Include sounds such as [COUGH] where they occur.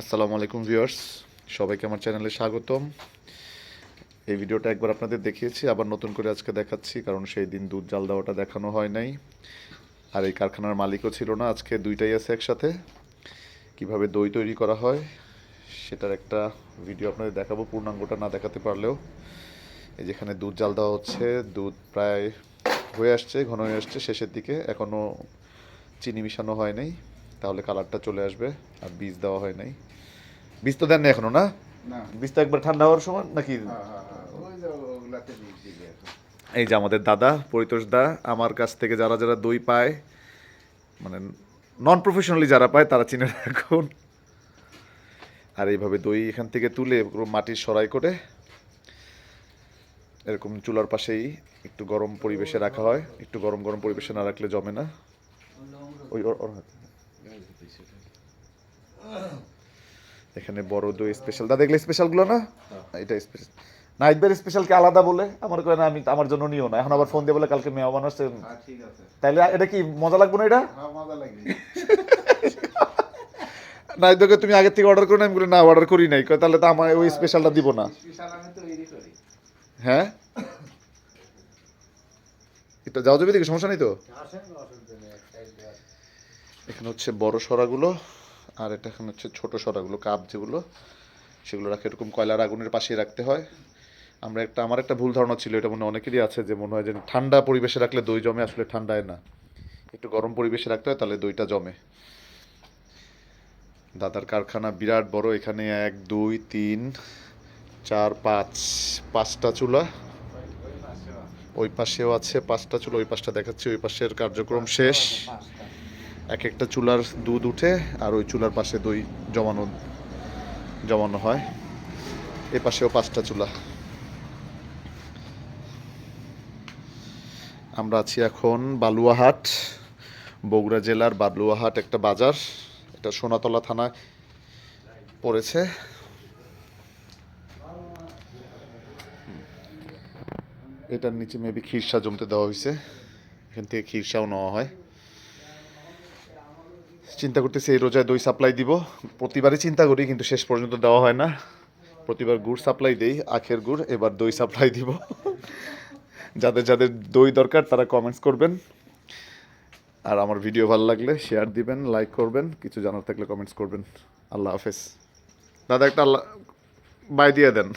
আসসালামু আলাইকুম ভিউয়ার্স, সবাইকে আমার চ্যানেলে স্বাগতম। এই ভিডিওটা একবার আপনাদের দেখিয়েছি, আবার নতুন করে আজকে দেখাচ্ছি, কারণ সেই দিন দুধ জাল দেওয়াটা দেখানো হয় নাই। আর এই কারখানার মালিকও ছিল না, আজকে দুইটাই আছে একসাথে। কীভাবে দই তৈরি করা হয়, সেটার একটা ভিডিও আপনাদের দেখাবো, পূর্ণাঙ্গটা না দেখাতে পারলেও। এই যেখানে দুধ জাল দেওয়া হচ্ছে, দুধ প্রায় হয়ে আসছে, ঘন হয়ে আসছে, শেষের দিকে এখনও চিনি মিশানো হয় নাই। তাহলে কালারটা চলে আসবে। আর বীজ দেওয়া হয় নাই। বীজ তো দেন না এখনও না? বীজ তো একবার ঠান্ডা হওয়ার সময় নাকি? হ্যাঁ, হ্যাঁ, হ্যাঁ। এই যে আমাদের দাদা পরিতোষ দা আমার কাছ থেকে যারা যারা দই পায় মানে নন প্রফেশনালি যারা পায় তারা চিনে রাখুন। আর এইভাবে দই এখান থেকে তুলে মাটির সরাই করে এরকম চুলার পাশেই একটু গরম পরিবেশে রাখা হয়। একটু গরম গরম পরিবেশে না রাখলে জমে না। ওই ওর হাতে। এখানে বড় দই স্পেশাল দাদা এগুলো স্পেশালগুলো না? এটা স্পেশাল নাইটবের স্পেশালকে আলাদা বলে? আমার কয় না আমি আমার জন্য নিও না। এখন আবার ফোন দিয়ে বলে কালকে মেয়া বানাচ্ছে হ্যাঁ, তাইলে এটা কি মজা লাগবে না এটা? হ্যাঁ, মজা [LAUGHS] নাইটকে তুমি আগে থেকে অর্ডার করে না আমি বলি না অর্ডার করি নাই। কয় তাহলে তো আমার ওই স্পেশালটা দিব না। হ্যাঁ? এটা যাও যাবে দিকে সমস্যা নেই তো? এখানে হচ্ছে বড় সরাগুলো, আর এটা এখানে হচ্ছে ছোট সরাগুলো, কাপ যেগুলো, সেগুলো রাখে এরকম কয়লার আগুনের পাশে রাখতে হয়। আমরা একটা, আমার একটা ভুল ধারণা ছিল, এটা মনে অনেকেরই আছে, যে মনে হয় যে ঠান্ডা পরিবেশে রাখলে দই জমে, আসলে ঠান্ডায় না। একটু গরম পরিবেশে রাখতে হয়, তাহলে দইটা জমে। দাদার কারখানা বিরাট বড়, এখানে এক, দুই, তিন, চার, পাঁচ, পাঁচটা চুলা। ওই পাশেও আছে পাঁচটা চুলা, ওই পাশটা দেখাচ্ছি, ওই পাশের কার্যক্রম শেষ। এক একটা চুলার দুধ উঠে আর ওই চুলার পাশে দই জমানো জমানো হয়। এ পাশেও পাঁচটা চুলা। আমরা আছি এখন বালুয়াহাট, বগুড়া জেলার বালুয়াহাট একটা বাজার। এটা সোনাতলা থানা পড়েছে। এটার নিচে মেবি খিরসা জমতে দেওয়া হয়েছে। এখান থেকে খিরসাও নেওয়া হয়। চিন্তা করতেছি এই রোজায় দই সাপ্লাই দিব। প্রতিবারই চিন্তা করি, কিন্তু শেষ পর্যন্ত দেওয়া হয় না। প্রতিবার গুড় সাপ্লাই দেই, আখের গুড়, এবার দই সাপ্লাই দিব। যাদের যাদের দই দরকার, তারা কমেন্টস করবেন। আর আমার ভিডিও ভালো লাগলে শেয়ার দিবেন লাইক করবেন, কিছু জানার থাকলে কমেন্টস করবেন। আল্লাহ হাফেজ। দাদা, একটা আল্লাহ বাই দিয়ে দেন।